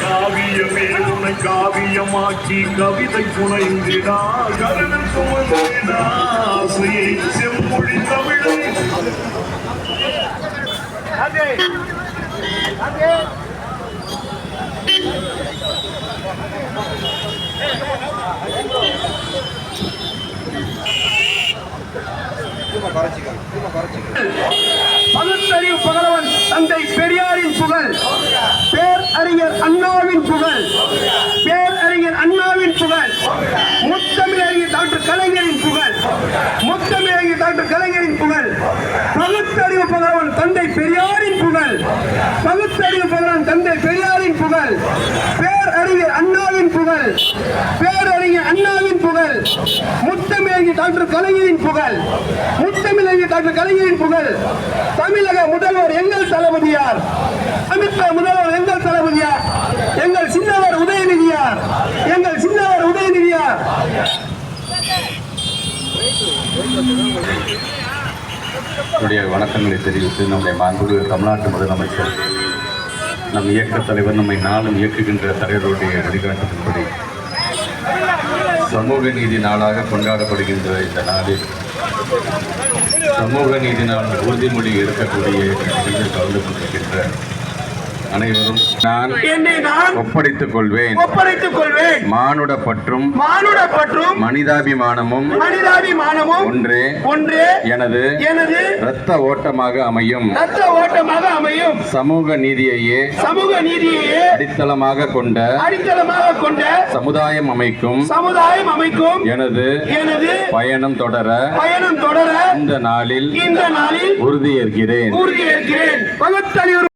காவியமே உன்னை காவியமாக்கி கவிதை புனைந்திடா கருணன் சுமந்திடா ஆசை செம்மொழி தமிழை பகுத்தறிவு புகழவன் தந்தை பெரியாரின் புகழ். பேரறிஞர் அண்ணாவின் புகழ். பேரறிஞர் அண்ணாவின் புகழ். முத்தமிழறிஞர் டாக்டர் கலைஞரின் புகழ். முத்தமிழறிஞர் டாக்டர் கலைஞரின் புகழ். பகுத்தறிவு புகழவன் தந்தை பெரியாரின் புகழ். பகுத்தறிவு புகழவன் தந்தை பெரியாரின் புகழ். பேரறிஞர் அண்ணாவின் புகழ். பேரறிஞர் அண்ணாவின் புகழ். முத்தமிழறிஞர் டாக்டர் கலைஞரின் புகழ். முத்தமிழறிஞர் டாக்டர் கலைஞரின் புகழ். தமிழக முதல்வர் எங்கள் தளபதியார். அமித்ஷா முதல்வர் எங்கள் தளபதியார் எங்கள் சின்னவர் உதயநிதியார் எங்கள் சின்னவர் உதயநிதியார் என்னுடைய வணக்கங்களை தெரிவித்து நம்முடைய மாண்புமிகு தமிழ்நாட்டு முதலமைச்சர் நம் இயக்கத் தலைவர் நம்மை நாளும் இயக்குகின்ற தலைவருடைய வழிகாட்டுதல்படி சமூக நீதி நாளாக கொண்டாடப்படுகின்ற இந்த நாளில் சமூக நீதி நாள் உறுதிமொழி எடுக்கக்கூடிய கலந்து கொண்டிருக்கின்ற அனைவரும் நான் என்னை நான் ஒப்படைத்துக் கொள்வேன் ஒப்படைத்துக் கொள்வேன் மானுட பற்றும் மானுட பற்றும் மனிதாபிமானமும் மனிதாபிமானமும் ஒன்றே ஒன்றே எனது எனது இரத்த ஓட்டமாக அமையும். ரத்த ஓட்டமாக அமையும். சமூக நீதியையே சமூக நீதியையே அடித்தளமாக கொண்ட அடித்தளமாக கொண்ட சமுதாயம் அமைக்கும். சமுதாயம் அமைக்கும். எனது எனது பயணம் தொடர பயணம் தொடர இந்த நாளில் இந்த நாளில் உறுதியேற்கிறேன். உறுதியேற்கிறேன். பகுத்தறிவு